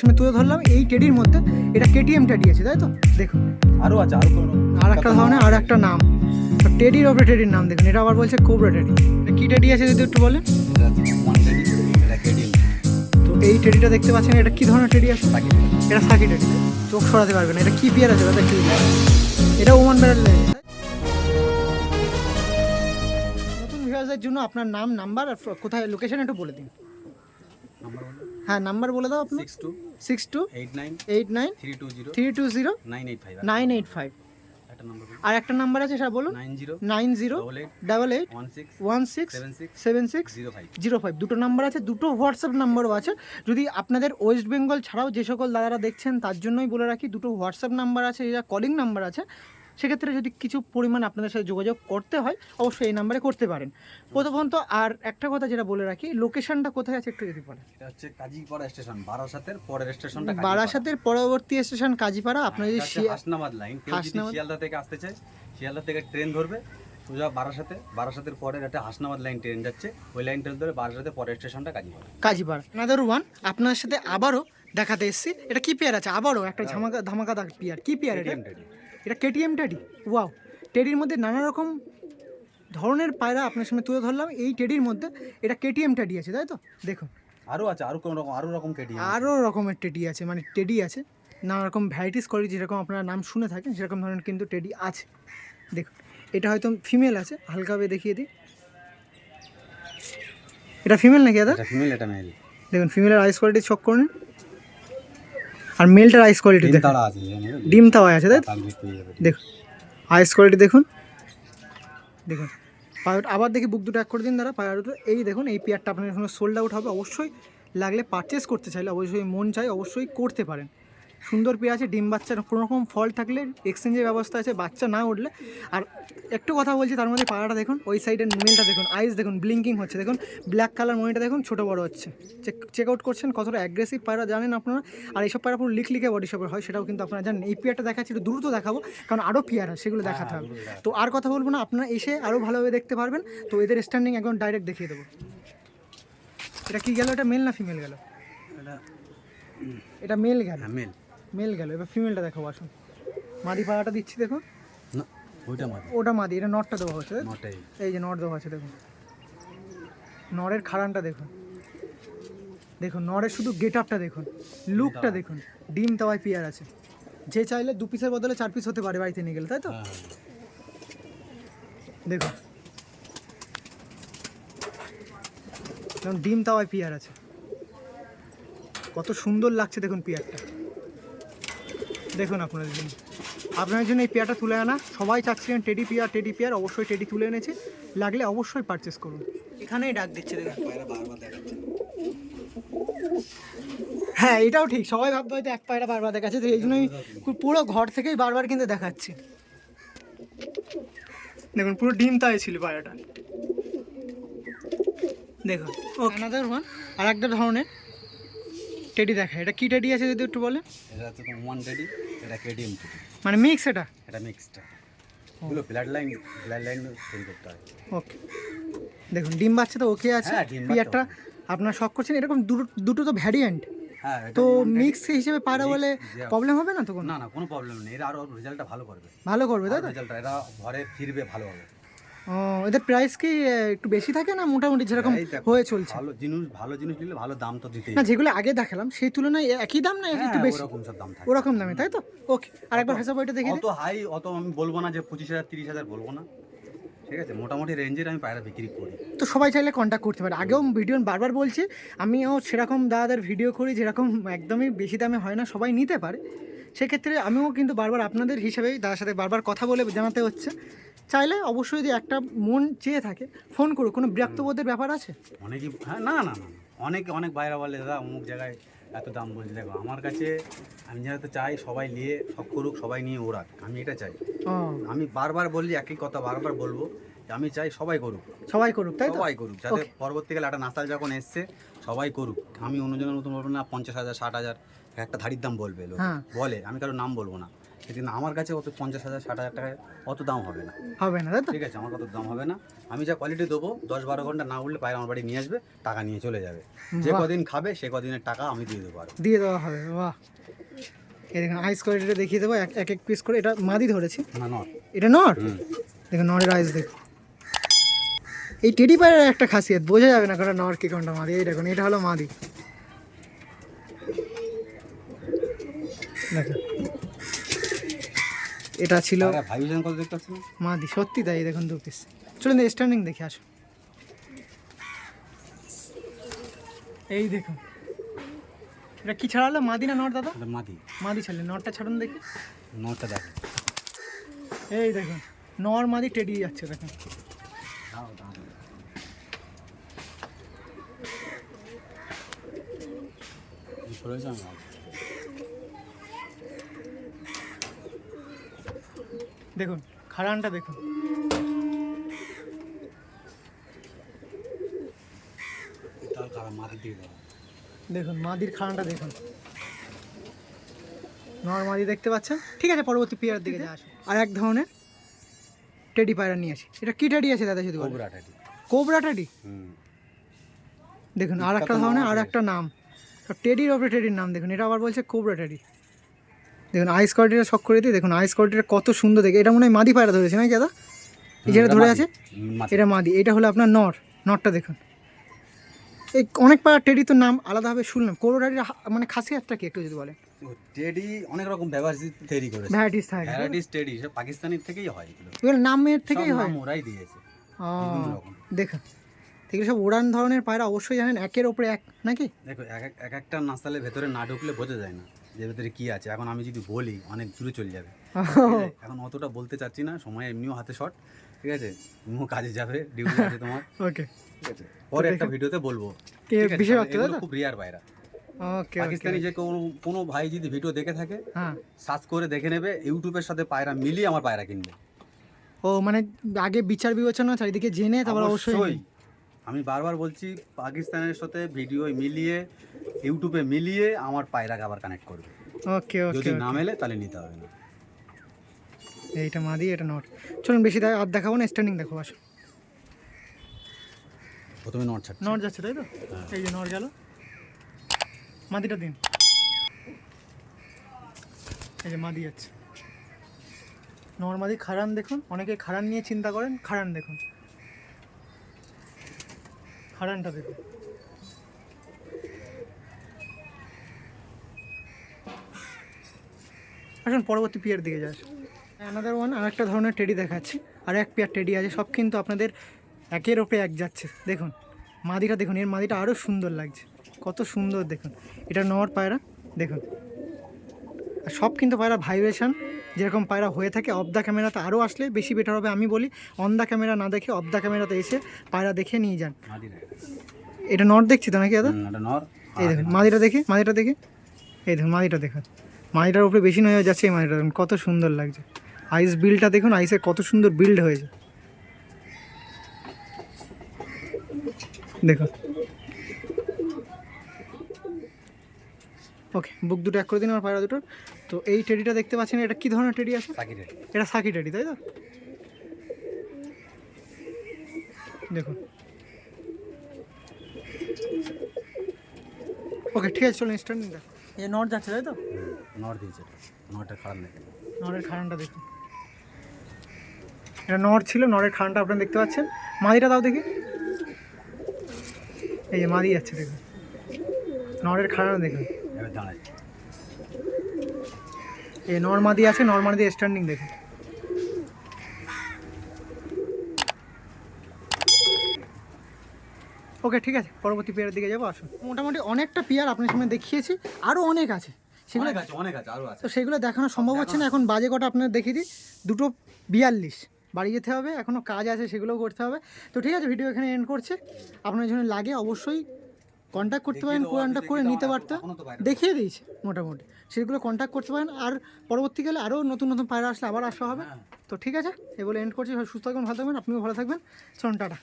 সময় তুলে ধরলাম এই টেডির মধ্যে এটা কেটিএম টেডি আছে তাই তো? দেখুন আরও আছে আরও আর একটা ধরনের আর একটা নাম। টেডির ওপরে টেডির নাম দেখুন এটা আবার বলছে কোবরা টেডি। এটা কি টেডি আছে যদি একটু বলেন? এটা তো এই টেডিটা দেখতে পাচ্ছেন এটা কি ধরনের টেডি আছে? এটা সাকি টেডি। চোখ সরাতে পারবে না এটা কি পিয়ার আছে? দাদা কি এটা ওমান ব্যারেল নতুন ভিউয়ার্সদের জন্য আপনার নাম নাম্বার আর কোথায় লোকেশন একটু বলে দিন। হ্যাঁ নাম্বার বলে দাও আপনার। Six two six two eight nine eight nine three two zero three two zero nine eight five nine eight আর একটা নাম্বার আছে সেটা বলুন। Nine zero double eight one six seven six zero five zero five দুটো number আছে দুটো WhatsApp নাম্বারও আছে। যদি আপনাদের ওয়েস্ট বেঙ্গল ছাড়াও যে সকল দাদারা দেখছেন তার জন্যই বলে রাখি দুটো হোয়াটসঅ্যাপ নাম্বার আছে যা কলিং নাম্বার আছে সেক্ষেত্রে যদি কিছু পরিমাণ আপনাদের সাথে যোগাযোগ করতে হয় অবশ্যই এই নাম্বারে করতে পারেন। প্রথমত আর একটা কথা যেটা বলে রাখি লোকেশনটা কোথায় আছে একটু যদি বলেন? এটা হচ্ছে কাজীপাড়া স্টেশন বারাসাতের পরের স্টেশনটা বারাসাতের পরবর্তী স্টেশন কাজীপাড়া আপনার যদি হাসনাবাদ লাইন শিয়ালদা থেকে আসতে চায় শিয়ালদা থেকে ট্রেন ধরবে সোজা বারাসাতে। বারাসাতের পরের একটা হাসনাবাদ লাইন ট্রেন যাচ্ছে ওই লাইন ট্রেন ধরে বারাসাতে পরের স্টেশনটা কাজীপাড়া। কাজীপাড়া। নাদার ওয়ান আপনার সাথে আবারও দেখাতে এসেছি। এটা কি পেয়ার আছে? আবারও একটা ধামাকা ধামাকাদার পেয়ার। কি পেয়ার এটা। এটা কেটিএম টেডি ওয়াও টেডির মধ্যে নানা রকম ধরনের পায়রা আপনার সামনে তুলে ধরলাম। এই টেডির মধ্যে এটা কেটিএম টেডি আছে তাই তো? দেখুন। আরও আছে আরও কোনো রকম আরও রকম কেডি আরও রকমের টেডি আছে মানে টেডি আছে। নানা রকম ভ্যারাইটিস করে যেরকম আপনারা নাম শুনে থাকেন সেরকম ধরনের কিন্তু টেডি আছে। দেখুন এটা হয়তো ফিমেল আছে হালকাভাবে দেখিয়ে দিই। এটা ফিমেল নাকি দাদা? ফিমেল এটা মেল দেখুন ফিমেলের আইস কোয়ালিটি চক করে নিন। আর মেলটার আইস কোয়ালিটি দেখুন। ডিম তাওয়ায় আছে তাই যাবে দেখুন। আইস কোয়ালিটি দেখুন। দেখুন। পায়র আবার দেখি বুক দুটো এক করে দিন দাঁড়া পায়র দুটো। এই দেখুন এই পেয়ারটা আপনার এখানে সোল্ড আউট হবে। অবশ্যই লাগলে পারচেস করতে চাইলে অবশ্যই মন চাই অবশ্যই করতে পারেন। সুন্দর পেয়ে আছে ডিম বাচ্চার কোনো রকম ফল থাকলে এক্সচেঞ্জের ব্যবস্থা আছে বাচ্চা না উঠলে। আর একটু কথা বলছি তার মধ্যে পায়রাটা দেখুন ওই সাইডের মেলটা দেখুন আইস দেখুন ব্লিঙ্কিং হচ্ছে দেখুন ব্ল্যাক কালার মনিটা দেখুন ছোটো বড় হচ্ছে। চেক চেক আউট করছেন কতটা অ্যাগ্রেসিভ পায়রা জানেন আপনারা? আর এইসব পায়রা পুরো লিক লিখে বডি শপের হয় সেটাও কিন্তু আপনারা জানেন। এই পেয়ারটা দেখাচ্ছি একটু দ্রুত দেখাবো কারণ আরও পেয়ার সেগুলো দেখাতে হবে। তো আর কথা বলব না আপনারা এসে আরও ভালোভাবে দেখতে পারবেন। তো এদের স্ট্যান্ডিং একদম ডাইরেক্ট দেখিয়ে দেবো। এটা কি গেল এটা মেল না ফিমেল গেল? এটা মেল গেল। হ্যাঁ মেল মেল গেল। এবার ফিমেলটা দেখাবো আসুন। মাদি পাড়াটা দিচ্ছি দেখুন। না ওইটা মাদি। ওটা মাদি এটা নটটা দেওয়া হচ্ছে এই যে নট দেওয়া আছে দেখুন। নরের খাড়ানটা দেখুন। দেখুন নরের শুধু গেট আপটা দেখুন লুকটা দেখুন। ডিম তাওয়ায় পিয়ার আছে। যে চাইলে দু পিসের বদলে চার পিস হতে পারে বাড়িতে নিয়ে গেলে তাই তো? হ্যাঁ দেখুন। ডিম তাওয়ায় পিয়ার আছে। কত সুন্দর লাগছে দেখুন পিয়ারটা। দেখুন আপনাদের জন্য আপনার জন্য এই পেয়ারটা তুলে আনা। সবাই চাচ্ছিলেন টেডি পেয়ার টেডি পেয়ার অবশ্যই টেডি তুলে এনেছে। লাগলে অবশ্যই পারচেস করুন। এখানেই ডাক দিচ্ছে দেখুন। হ্যাঁ এটাও ঠিক। সবাই ভাববে হয়তো এক পায়রা বারবার দেখাচ্ছে তো এই জন্যই পুরো ঘর থেকেই বারবার কিন্তু দেখাচ্ছি। দেখুন পুরো ডিম তাই ছিল পায়রাটা। দেখুন ও আনাদার ওয়ান আর একটা ধরনের। টেডি দেখা এটা কি টেডি আছে যদি একটু বলেন? এটা তো ওয়ান টেডি এটা কেডিএম টেডি মানে মিক্স এটা? এটা মিক্সড এগুলো ব্লাড লাইন ব্লাড লাইন তৈরি করতে হয়। ওকে দেখুন ডিম বাচ্চা তো ওকে আছে। পিয়ারটা আপনার শখ করছেন। এরকম দুটো দুটো তো ভ্যারিয়েন্ট হ্যাঁ তো মিক্স হিসেবে Mix বলে প্রবলেম হবে না তো কোনো? না না কোনো প্রবলেম নেই। এরা আরও রেজাল্টটা ভালো করবে। ভালো করবে তাই তো? রেজাল্টটা এরা ঘরে ফিরবে ভালো হবে। ও এদের প্রাইস কি একটু বেশি থাকে না মোটামুটি যেরকম হয়ে চলছে? ভালো জিনিস ভালো জিনিস নিলে ভালো দাম তো দিতেই না যেগুলো আগে দেখালাম সেই তুলনায় একই দাম না একটু হ্যাঁ, বেশি? ওরকম সব দাম থাকে। ওরকম দামে তাই তো? ওকে আরেকবার হেসাব ওইটা দেখি অত হাই অত আমি বলব না যে পঁচিশ হাজার তিরিশ হাজার বলব না। ঠিক আছে মোটামুটি রেঞ্জের আমি পায়রা বিক্রি করি। তো সবাই চাইলে কন্ট্যাক্ট করতে পারে। আগেও ভিডিও বারবার বলছি আমিও সেরকম দাদাদের ভিডিও করি যেরকম একদমই বেশি দামে হয় না সবাই নিতে পারে। সেক্ষেত্রে আমিও কিন্তু বারবার আপনাদের হিসেবেই দাদার সাথে বারবার কথা বলে জানাতে হচ্ছে। চাইলে অবশ্যই যদি একটা মন চেয়ে থাকে ফোন করুক। কোনো বিরক্তবোধের ব্যাপার আছে? অনেকই হ্যাঁ না না না। অনেক অনেক বাইরে বলে দাদা অমুক জায়গায় এত দাম বলছে। দেখো আমার কাছে আমি যেহেতু চাই সবাই নিয়ে সব করুক সবাই নিয়ে ওড়াক আমি এটা চাই। আমি বারবার বললি একই কথা বারবার বলব যে আমি চাই সবাই করুক। সবাই করুক তাই সবাই করুক যাতে পরবর্তীকালে একটা নাস্তাল যখন এসছে সবাই করুক। আমি অন্যজনের মতন বলব না পঞ্চাশ হাজার ষাট হাজার একটা ধাড়ির দাম বলবে লোক। হ্যাঁ। বলে আমি কারও নাম বলব না। কিন্তু আমার কাছে অত পঞ্চাশ হাজার ষাট হাজার টাকায় অত দাম হবে না। হবে না ঠিক আছে আমার কত দাম হবে না। আমি যা কোয়ালিটি দেবো দশ বারো ঘণ্টা না উঠলে পায়রা আমার বাড়ি নিয়ে আসবে টাকা নিয়ে চলে যাবে। যে কদিন খাবে সে কদিনের টাকা আমি দিয়ে দেবো আর। দিয়ে দেওয়া হবে বাহ। এই দেখুন আইস কোয়ালিটিটা দেখিয়ে দেবো এক এক পিস করে। এটা মাদি ধরেছি। না নয় এটা হুম। দেখুন নরের আইস দেখুন। এই টেডি পায়ের একটা খাসিয়ত বোঝা যাবে না কোনটা নর কি কোনটা মাদি। এই দেখুন এটা হলো মাদি। এটা ছিল দেখতে মাদি সত্যি তাই দেখুন দু পিস চলুন স্ট্যান্ডিং দেখে আসো। এই দেখুন। এটা কি ছাড়ালো মাদি না নর দাদা? মাদি। মাদি ছাড়লে নরটা ছাড়ুন দেখি। নটা দেখো। এই দেখুন নর মাদি টেডি যাচ্ছে দেখুন। দাও দাও এই প্রয়োজন না। দেখুন খাড়ানটা দেখুন। দেখুন মাদির খাড়ানটা দেখুন। নর মাদি দেখতে পাচ্ছেন? ঠিক আছে পরবর্তী পেয়ার দিকে যা আসুন আর এক ধরনের টেডি পায়রা নিয়ে আসি। এটা কি টেডি আছে দাদা শুধু কোবরা ঠাটি কোবরা টেডি? দেখুন আর একটা ধরনের আর একটা নাম। টেডির ওপরে টেডির নাম দেখুন এটা আবার বলছে কোবরা টেডি। দেখুন আইস কোয়ালিটিটা শখ করে দিই। দেখুন আইস কোয়ালিটিটা কত সুন্দর দেখে এটা মনে হয় মাদি পায়রা ধরেছে নাকি দাদা? এই যেটা ধরে আছে? এটা মাদি। এটা হলো আপনার নর। নরটা দেখুন। এই অনেক পাড়া টেডি তো নাম আলাদাভাবে শুনলাম। হা- মানে খাসিয়াতটা কি একটু যদি বলেন? ও, টেডি অনেক রকম ব্যবহার তৈরি করেছে। ভ্যারাইটিস থাকে ভ্যারাইটিস টেডি সব পাকিস্তানের থেকেই হয় এগুলো। এগুলো নামের থেকেই হয়? ওরাই দিয়েছে। দেখুন। এগুলো সব উড়ান ধরনের পায়রা অবশ্যই জানেন একের ওপরে এক নাকি? দেখো এক এক- এক একটা নাস্তালের ভেতরে না ঢুকলে বোঝা যায় না। যে ভেতরে কি আছে। এখন আমি যদি বলি অনেক দূরে চলে যাবে। এখন অতটা বলতে চাচ্ছি না সময় এমনিও হাতে শর্ট ঠিক আছে? তুমিও কাজে যাবে ডিউটি আছে তোমার। ওকে ঠিক আছে? পরে একটা ভিডিওতে বলব। খুব রিয়ার বাইরা পাকিস্তানি যে কোনো কোনো ভাই যদি ভিডিও দেখে থাকে হ্যাঁ। সার্চ করে দেখে নেবে ইউটিউবের সাথে পায়রা মিলিয়ে আমার পায়রা কিনবে। ও মানে আগে বিচার বিবেচনা চারিদিকে জেনে তারপর অবশ্যই আমি বারবার বলছি পাকিস্তানের সাথে ভিডিও মিলিয়ে ইউটিউবে মিলিয়ে আমার পায়রাকে আবার কানেক্ট করবে। ওকে ওকে যদি না মেলে তাহলে নিতে হবে না। এইটা মাদি এটা নট চলুন বেশি দেখ আর দেখাবো না স্ট্যান্ডিং দেখো আসো প্রথমে নট ছাড়ছি। নট যাচ্ছে তাই তো? হ্যাঁ। এই যে নট গেল। মাদিটা দিন। এই যে মাদি যাচ্ছে। নর্মাদি খারান দেখুন অনেকে খারান নিয়ে চিন্তা করেন খারান দেখুন। খারানটা দেখুন আসুন, পরবর্তী পিয়ার দিকে যাস অ্যানাদার ওয়ান আর একটা ধরনের টেডি দেখাচ্ছি। আর এক পেয়ার টেডি আছে, সব কিন্তু আপনাদের একের ওপরে এক যাচ্ছে। দেখুন, মাদিটা দেখুন, এর মাদিটা আরও সুন্দর লাগছে। কত সুন্দর দেখুন। এটা নর পায়রা, দেখুন। সব কিন্তু পায়রা ভাইব্রেশন যেরকম পায়রা হয়ে থাকে অফ দ্য ক্যামেরাতে আরও আসলে বেশি বেটার হবে। আমি বলি অন দ্য ক্যামেরা না দেখে অফ দ্য ক্যামেরাতে এসে পায়রা দেখে নিয়ে যান। এটা। নর দেখছি তো নাকি দাদা? এই দেখুন মাদিটা দেখে মাদিটা দেখে। এই দেখুন মাদিটা দেখুন। মাদিটার উপরে বেশি নয় যাচ্ছে এই মাদিটা দেখুন কত সুন্দর লাগছে। আইস বিল্ডটা দেখুন আইসের কত সুন্দর বিল্ড হয়েছে। দেখুন। ওকে বুক দুটো এক করে দিন আমার পায়রা দুটো তো এই টেডিটা দেখতে পাচ্ছেন এটা কি ধরনের টেডি আছে? এটা সাকি টেডি তাই তো? দেখুন। ওকে ঠিক আছে চলুন স্ট্যান্ডিং দেখ এ নট যাচ্ছে তাই তো? নর দিয়েছে নরটা খারাপ নাকি নরের খারানটা দেখুন। এটা নর ছিল নরের খারানটা আপনারা দেখতে পাচ্ছেন। মাদিটা দাও দেখি। এই যে মাদি যাচ্ছে দেখুন। নরের খারানা দেখুন। এবার দাঁড়ায় এই নর মাদি আছে নর মাদি স্ট্যান্ডিং দেখুন ওকে ঠিক আছে পরবর্তী পেয়ারের দিকে যাব আসুন। মোটামুটি অনেকটা পেয়ার আপনার সামনে দেখিয়েছি আরও অনেক আছে। সেগুলো অনেক আছে অনেক আছে আরও আছে। তো সেগুলো দেখানো সম্ভব হচ্ছে না এখন বাজে কটা আপনার দেখিয়ে দিই। দুটো বিয়াল্লিশ বাড়ি যেতে হবে এখনও কাজ আছে সেগুলোও করতে হবে। তো ঠিক আছে ভিডিও এখানে এন্ড করছে। আপনার জন্য লাগে অবশ্যই কন্ট্যাক্ট করতে পারেন কন্ট্যাক্ট করে নিতে দেবো, পারতেন এখনও তো বাইরে দেখিয়ে দিয়েছে মোটামুটি। সেগুলো কন্ট্যাক্ট করতে পারেন আর পরবর্তীকালে আরও নতুন নতুন পায়রা আসলে আবার আসা হবে। হ্যাঁ। তো ঠিক আছে এগুলো এন্ড করছি সুস্থ থাকবেন ভালো থাকবেন আপনিও ভালো থাকবেন। চলুন টাটা।